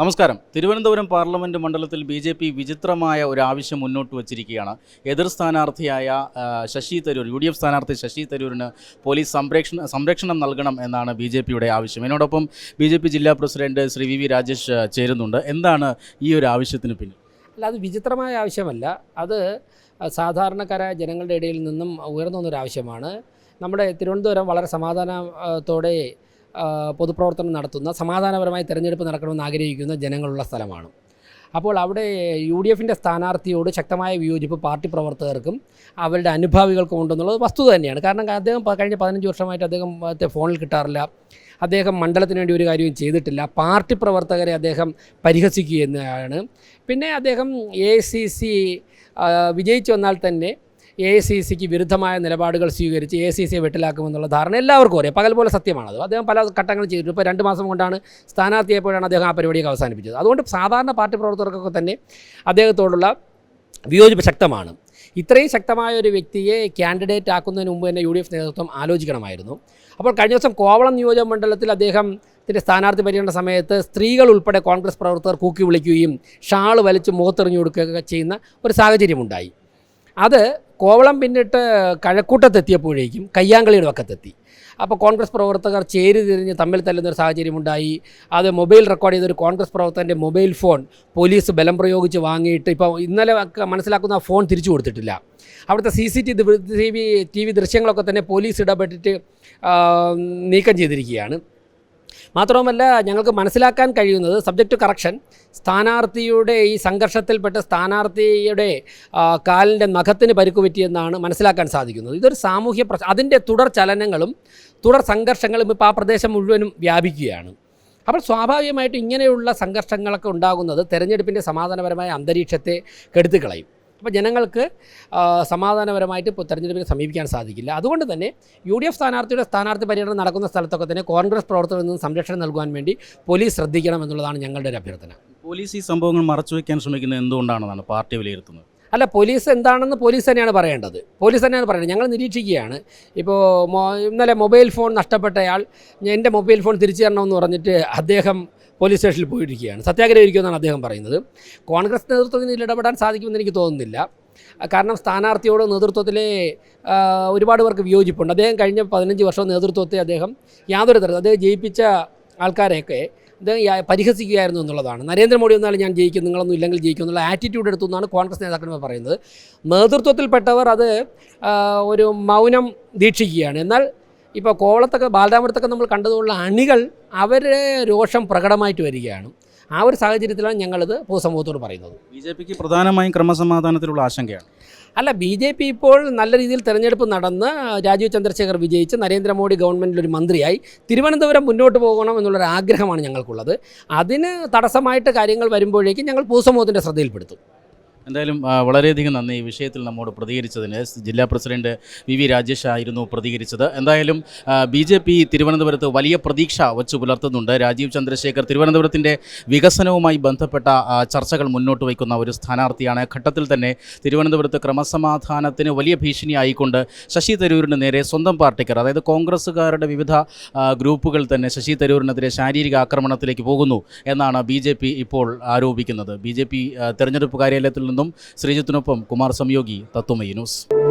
നമസ്കാരം. തിരുവനന്തപുരം പാർലമെന്റ് മണ്ഡലത്തിൽ B J P വിചിത്രമായ ഒരു ആവശ്യം മുന്നോട്ട് വച്ചിരിക്കുകയാണ്. എതിർ സ്ഥാനാർത്ഥിയായ Shashi Tharoor U D F സ്ഥാനാർത്ഥി ശശി തരൂരിന് പോലീസ് സംരക്ഷണ സംരക്ഷണം നൽകണം എന്നാണ് ബി ജെ പിയുടെ ആവശ്യം. ഇതിനോടൊപ്പം ബി ജെ പി ജില്ലാ president Sri V V Rajesh ചേരുന്നുണ്ട്. എന്താണ് ഈ ഒരു ആവശ്യത്തിന് പിന്നിൽ? അല്ല അത് വിചിത്രമായ ആവശ്യമല്ല. അത് സാധാരണക്കാരായ ജനങ്ങളുടെ ഇടയിൽ നിന്നും ഉയർന്നു വന്നൊരു ആവശ്യമാണ്. നമ്മുടെ തിരുവനന്തപുരം വളരെ സമാധാനത്തോടെ പൊതുപ്രവർത്തനം നടത്തുന്ന സമാധാനപരമായി തിരഞ്ഞെടുപ്പ് നടക്കണമെന്ന് ആഗ്രഹിക്കുന്ന ജനങ്ങളുള്ള സ്ഥലമാണ്. അപ്പോൾ അവിടെ യു ഡി എഫിന്റെ സ്ഥാനാർത്ഥിയോട് ശക്തമായ വിയോജിപ്പ് പാർട്ടി പ്രവർത്തകർക്കും അവരുടെ അനുഭാവികൾക്കും ഉണ്ടെന്നുള്ളത് വസ്തുത തന്നെയാണ്. കാരണം അദ്ദേഹം കഴിഞ്ഞ പതിനഞ്ച് വർഷമായിട്ട് അദ്ദേഹം ഫോണിൽ കിട്ടാറില്ല. അദ്ദേഹം മണ്ഡലത്തിന് വേണ്ടി ഒരു കാര്യവും ചെയ്തിട്ടില്ല. പാർട്ടി പ്രവർത്തകരെ അദ്ദേഹം പരിഹസിക്കുകയെന്നാണ്. പിന്നെ അദ്ദേഹം എ സി സി വിജയിച്ചു വന്നാൽ തന്നെ എ സി സിക്ക് വിരുദ്ധമായ നിലപാടുകൾ സ്വീകരിച്ച് എ സി സിയെ വെട്ടിലാക്കുമെന്നുള്ള ധാരണ എല്ലാവർക്കും അറിയാം. പകൽ പോലെ സത്യമാണത്. അദ്ദേഹം പല ഘട്ടങ്ങൾ ചെയ്തിട്ടുണ്ട്. ഇപ്പോൾ രണ്ട് മാസം കൊണ്ടാണ് സ്ഥാനാർത്ഥിയായപ്പോഴാണ് അദ്ദേഹം ആ പരിപാടിയൊക്കെ അവസാനിപ്പിച്ചത്. അതുകൊണ്ട് സാധാരണ പാർട്ടി പ്രവർത്തകർക്കൊക്കെ തന്നെ അദ്ദേഹത്തോടുള്ള വിയോജിപ്പ് ശക്തമാണ്. ഇത്രയും ശക്തമായ ഒരു വ്യക്തിയെ കാൻഡിഡേറ്റ് ആക്കുന്നതിന് മുമ്പ് തന്നെ യു ഡി എഫ് നേതൃത്വം ആലോചിക്കണമായിരുന്നു. അപ്പോൾ കഴിഞ്ഞ ദിവസം കോവളം നിയോജക മണ്ഡലത്തിൽ അദ്ദേഹം ത്തിന്റെ സ്ഥാനാർത്ഥി പര്യടന സമയത്ത് സ്ത്രീകൾ ഉൾപ്പെടെ കോൺഗ്രസ് പ്രവർത്തകർ കൂക്കി വിളിക്കുകയും ഷാൾ വലിച്ച് മുഖത്തെറിഞ്ഞു കൊടുക്കുകയൊക്കെ ചെയ്യുന്ന ഒരു സാഹചര്യമുണ്ടായി. അത് കോവളം പിന്നിട്ട് കഴക്കൂട്ടത്തെത്തിയപ്പോഴേക്കും കയ്യാങ്കളിയുടെ വക്കത്തെത്തി. അപ്പോൾ കോൺഗ്രസ് പ്രവർത്തകർ ചേരി തിരിഞ്ഞ് തമ്മിൽ തല്ലുന്ന ഒരു സാഹചര്യമുണ്ടായി. അത് മൊബൈൽ റെക്കോർഡ് ചെയ്തൊരു കോൺഗ്രസ് പ്രവർത്തകന്റെ മൊബൈൽ ഫോൺ പോലീസ് ബലം പ്രയോഗിച്ച് വാങ്ങിയിട്ട് ഇപ്പോൾ ഇന്നലെ മനസ്സിലാക്കുന്ന ആ ഫോൺ തിരിച്ചു കൊടുത്തിട്ടില്ല. അവിടുത്തെ C C T V T V ദൃശ്യങ്ങളൊക്കെ തന്നെ പോലീസ് ഇടപെട്ടിട്ട് നീക്കം ചെയ്തിരിക്കുകയാണ്. മാത്രവുമല്ല ഞങ്ങൾക്ക് മനസ്സിലാക്കാൻ കഴിയുന്നത് സബ്ജക്റ്റ് കറക്ഷൻ സ്ഥാനാർത്ഥിയുടെ ഈ സംഘർഷത്തിൽപ്പെട്ട് സ്ഥാനാർത്ഥിയുടെ കാലിന്റെ നഖത്തിന് പരിക്ക് പറ്റിയെന്നാണ് മനസ്സിലാക്കാൻ സാധിക്കുന്നത്. ഇതൊരു സാമൂഹ്യ പ്രശ്നം അതിന്റെ തുടർ ചലനങ്ങളും തുടർ സംഘർഷങ്ങളും ഇപ്പോൾ ആ പ്രദേശം മുഴുവനും വ്യാപിക്കുകയാണ്. അപ്പോൾ സ്വാഭാവികമായിട്ടും ഇങ്ങനെയുള്ള സംഘർഷങ്ങളൊക്കെ ഉണ്ടാകുന്നത് തെരഞ്ഞെടുപ്പിന്റെ സമാധാനപരമായ അന്തരീക്ഷത്തെ കെടുത്തിക്കളയും. അപ്പോൾ ജനങ്ങൾക്ക് സമാധാനപരമായിട്ട് ഇപ്പോൾ തെരഞ്ഞെടുപ്പിനെ സമീപിക്കാൻ സാധിക്കില്ല. അതുകൊണ്ട് തന്നെ യു ഡി എഫ് സ്ഥാനാർത്ഥിയുടെ സ്ഥാനാർത്ഥി പര്യടനം നടക്കുന്ന സ്ഥലത്തൊക്കെ തന്നെ കോൺഗ്രസ് പ്രവർത്തകരിൽ നിന്ന് സംരക്ഷണം നൽകുവാൻ വേണ്ടി പോലീസ് ശ്രദ്ധിക്കണം എന്നുള്ളതാണ് ഞങ്ങളുടെ ഒരു അഭ്യർത്ഥന. പോലീസ് ഈ സംഭവങ്ങൾ മറച്ചു വയ്ക്കാൻ ശ്രമിക്കുന്നത് എന്തുകൊണ്ടാണെന്നാണ് പാർട്ടി വിലയിരുത്തുന്നത്? അല്ല പോലീസ് എന്താണെന്ന് പോലീസ് തന്നെയാണ് പറയേണ്ടത്. പോലീസ് തന്നെയാണ് പറയുന്നത് ഞങ്ങൾ നിരീക്ഷിക്കുകയാണ്. ഇപ്പോൾ ഇന്നലെ മൊബൈൽ ഫോൺ നഷ്ടപ്പെട്ടയാൾ എന്റെ മൊബൈൽ ഫോൺ തിരിച്ചു തരണമെന്ന് പറഞ്ഞിട്ട് അദ്ദേഹം പോലീസ് സ്റ്റേഷനിൽ പോയിരിക്കുകയാണ്. സത്യാഗ്രഹിക്കുമെന്നാണ് അദ്ദേഹം പറയുന്നത്. കോൺഗ്രസ് നേതൃത്വത്തിന് ഇതിൽ ഇടപെടാൻ സാധിക്കുമെന്ന് എനിക്ക് തോന്നുന്നില്ല. കാരണം സ്ഥാനാർത്ഥിയോട് നേതൃത്വത്തിലെ ഒരുപാട് പേർക്ക് വിയോജിപ്പുണ്ട്. അദ്ദേഹം കഴിഞ്ഞ പതിനഞ്ച് വർഷം നേതൃത്വത്തെ അദ്ദേഹം യാതൊരു തരത്തിൽ അദ്ദേഹം ജയിപ്പിച്ച ആൾക്കാരെയൊക്കെ അദ്ദേഹം പരിഹസിക്കുകയായിരുന്നു എന്നുള്ളതാണ്. നരേന്ദ്രമോദി വന്നാലും ഞാൻ ജയിക്കും നിങ്ങളൊന്നും ഇല്ലെങ്കിൽ ജയിക്കും എന്നുള്ള ആറ്റിറ്റ്യൂഡ് എടുത്തു എന്നാണ് കോൺഗ്രസ് നേതാക്കന്മാർ പറയുന്നത്. നേതൃത്വത്തിൽപ്പെട്ടവർ അത് ഒരു മൗനം ദീക്ഷിക്കുകയാണ്. എന്നാൽ ഇപ്പോൾ കോവളത്തൊക്കെ ബാലരാമപുരത്തൊക്കെ നമ്മൾ കണ്ടതുള്ള അണികൾ അവരെ രോഷം പ്രകടമായിട്ട് വരികയാണ്. ആ ഒരു സാഹചര്യത്തിലാണ് ഞങ്ങളിത് പൊതുസമൂഹത്തോട് പറയുന്നത്. ബി ജെ പിക്ക് പ്രധാനമായും ക്രമസമാധാനത്തിലുള്ള ആശങ്കയാണ്. അല്ല ബി ജെ പി ഇപ്പോൾ നല്ല രീതിയിൽ തെരഞ്ഞെടുപ്പ് നടന്ന് രാജീവ് ചന്ദ്രശേഖർ വിജയിച്ച് നരേന്ദ്രമോദി ഗവൺമെന്റിൽ ഒരു മന്ത്രിയായി തിരുവനന്തപുരം മുന്നോട്ട് പോകണം എന്നുള്ളൊരു ആഗ്രഹമാണ് ഞങ്ങൾക്കുള്ളത്. അതിന് തടസ്സമായിട്ട് കാര്യങ്ങൾ വരുമ്പോഴേക്കും ഞങ്ങൾ പൊതുസമൂഹത്തിന്റെ ശ്രദ്ധയിൽപ്പെടുത്തും. എന്തായാലും വളരെയധികം നന്ദി ഈ വിഷയത്തിൽ നമ്മോട് പ്രതികരിച്ചതിന്. ജില്ലാ പ്രസിഡന്റ് വി വി രാജേഷ് ആയിരുന്നു പ്രതികരിച്ചത്. എന്തായാലും ബി ജെ പി തിരുവനന്തപുരത്ത് വലിയ പ്രതീക്ഷ വച്ചു പുലർത്തുന്നുണ്ട്. രാജീവ് ചന്ദ്രശേഖർ തിരുവനന്തപുരത്തിന്റെ വികസനവുമായി ബന്ധപ്പെട്ട ചർച്ചകൾ മുന്നോട്ട് വയ്ക്കുന്ന ഒരു സ്ഥാനാർത്ഥിയാണ്. ഘട്ടത്തിൽ തന്നെ തിരുവനന്തപുരത്ത് ക്രമസമാധാനത്തിന് വലിയ ഭീഷണിയായിക്കൊണ്ട് ശശി തരൂരിന് നേരെ സ്വന്തം പാർട്ടിക്കാർ അതായത് കോൺഗ്രസ്സുകാരുടെ വിവിധ ഗ്രൂപ്പുകൾ തന്നെ ശശി തരൂരിനെതിരെ ശാരീരിക ആക്രമണത്തിലേക്ക് പോകുന്നു എന്നാണ് ബി ഇപ്പോൾ ആരോപിക്കുന്നത്. ബി ജെ പി തെരഞ്ഞെടുപ്പ് കാര്യാലയത്തിൽ നിന്നും ശ്രീജിത്തിനൊപ്പം കുമാർ സംയോഗി തത്വമയി ന്യൂസ്.